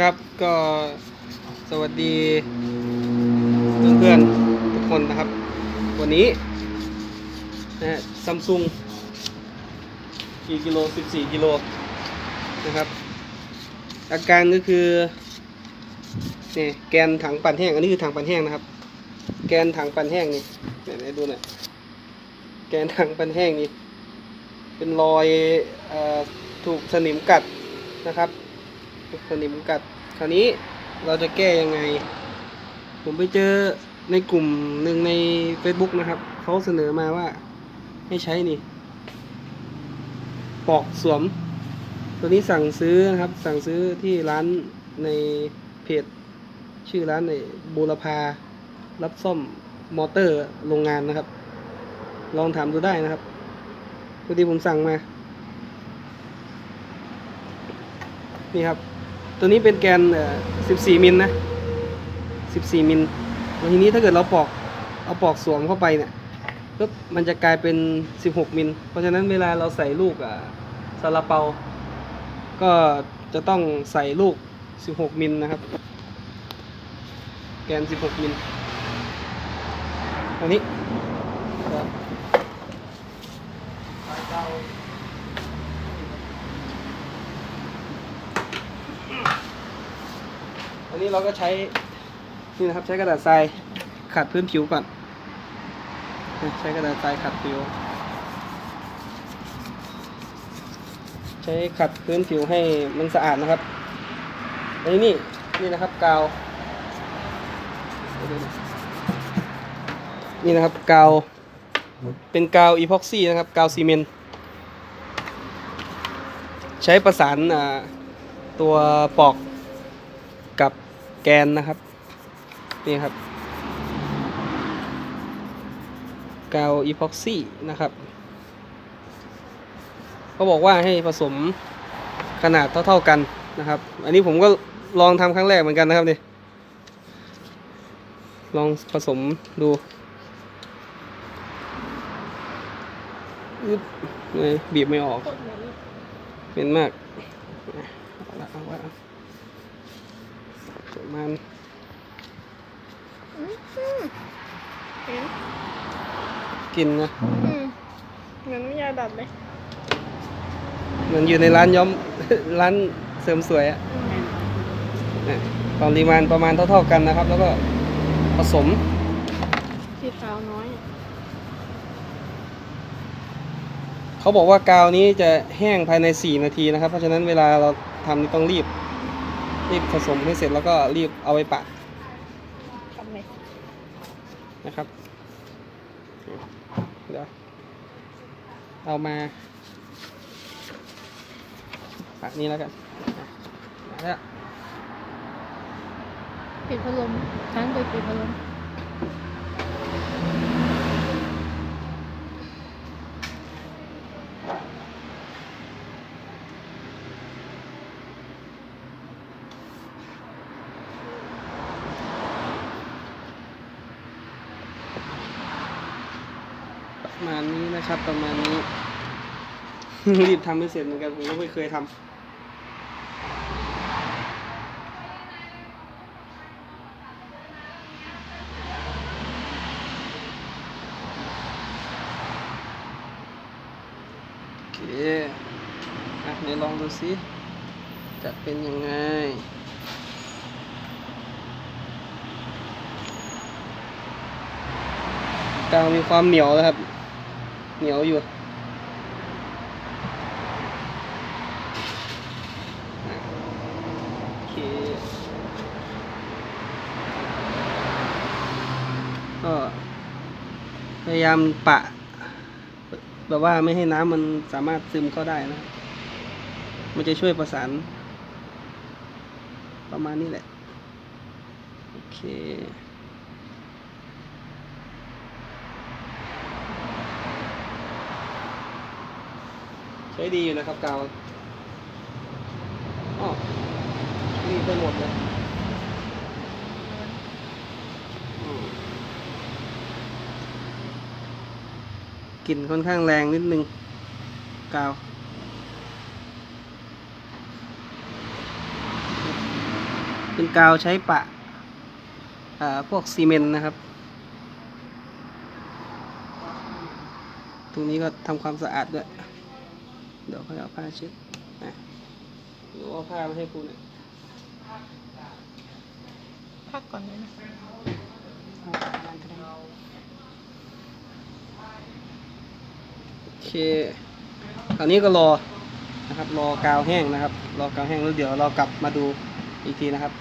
ครับก็สวัสดีเพื่อนๆทุกคนนะครับ วันนี้นะซัมซุงกี่กิโล 14 กิโลนะครับ อาการก็คือนี่แกนถังปั่นแห้ง อันนี้คือถังปั่นแห้งนะครับ แกนถังปั่นแห้งนี่ไหนๆดูหน่อยแกนถังปั่นแห้งนี่เป็นรอยอถูกสนิมกัดนะครับ สนิมกัด คราวนี้เราจะแก้ยังไง ผมไปเจอในกลุ่มหนึ่งใน Facebook นะครับ เขาเสนอมาว่าให้ใช้นี่ ปอกสวม ตัวนี้สั่งซื้อนะครับ สั่งซื้อที่ร้านในเพจ ชื่อร้านในบูรพา รับซ่อมมอเตอร์โรงงานนะครับ ลองถามดูได้นะครับพอดีผมสั่งมา นี่ครับ ตัวนี้เป็นแกน 14 มิลนะ 14 มิลแล้วทีนี้ถ้าเกิดเราปอก เอาปอกสวมเข้าไปเนี่ยปุ๊บมันจะกลายเป็น 16 มิล เพราะฉะนั้นเวลาเราใส่ลูกอะซาลาเปา ก็จะต้องใส่ลูก 16 มิลนะครับ แกน 16 มิลอันนี้ครับ อันนี้เราก็ใช้นี่นะครับใช้กระดาษทรายขัดพื้นผิวก่อนใช้กระดาษทรายขัดผิว ใช้ขัดพื้นผิวให้มันสะอาดนะครับอันนี้นี่นี่นะครับกาว นี่นะครับกาวเป็นกาวอีพ็อกซี่นะครับกาวซีเมนต์ใช้ประสานตัวปอก แกนนะครับ นี่ครับ กาวอีพ็อกซี่นะครับเขาบอกว่าให้ผสมขนาดเท่า ๆกันนะครับ อันนี้ผมก็ลองทำครั้งแรกเหมือนกันนะครับนี่ลองผสมดูอึ๊บเลยบีบไม่ออก เป็นมากเอาละเอาละ มาณเห็นกินนะอืมเหมือนไม่ยาดัดเลยเหมือนอยู่ในร้านย้อมร้านเสริมสวยอะเนี่ยปริมาณประมาณเท่าๆกันนะครับ แล้วก็ผสมสีขาวน้อย เขาบอกว่ากาวนี้จะแห้งภายใน 4 นาทีนะครับ เพราะฉะนั้นเวลาเราทำนี่ต้องรีบ รีบผสมให้เสร็จแล้วก็รีบเอาไปปะทำไงนะครับ เดี๋ยว เอามาปะนี้แล้วกันมาแล้วปิดพัดลมทั้งไปปิดพัดลม ประมาณนี้นะครับ ประมาณนี้ รีบทำให้เสร็จเหมือนกันผมก็ไม่เคยทำโอเคอะไหนลองดูสิจะเป็นยังไง กาวมีความเหนียวนะครับ เหนียวอยู่โอเคก็พยายามปะ แบบว่าไม่ให้น้ำมันสามารถซึมเข้าได้นะ มันจะช่วยประสาน ประมาณนี้แหละ โอเค ใช้ดีอยู่นะครับกาวอ๋อรีไปหมดเลยกลิ่นค่อนข้างแรงนิดนึง กาวเป็นกาวใช้ปะพวกซีเมนต์นะครับ ตรงนี้ก็ทำความสะอาดด้วย ดี๋ยวค่อยเอาผ้าเช็ดนะหรือเอาผ้ามาให้ครูหน่อยพักก่อนเลยนะโอเคคราวนี้ก็รอนะครับ รอกาวแห้งนะครับ รอกาวแห้งแล้วเดี๋ยวเรากลับมาดูอีกทีนะครับ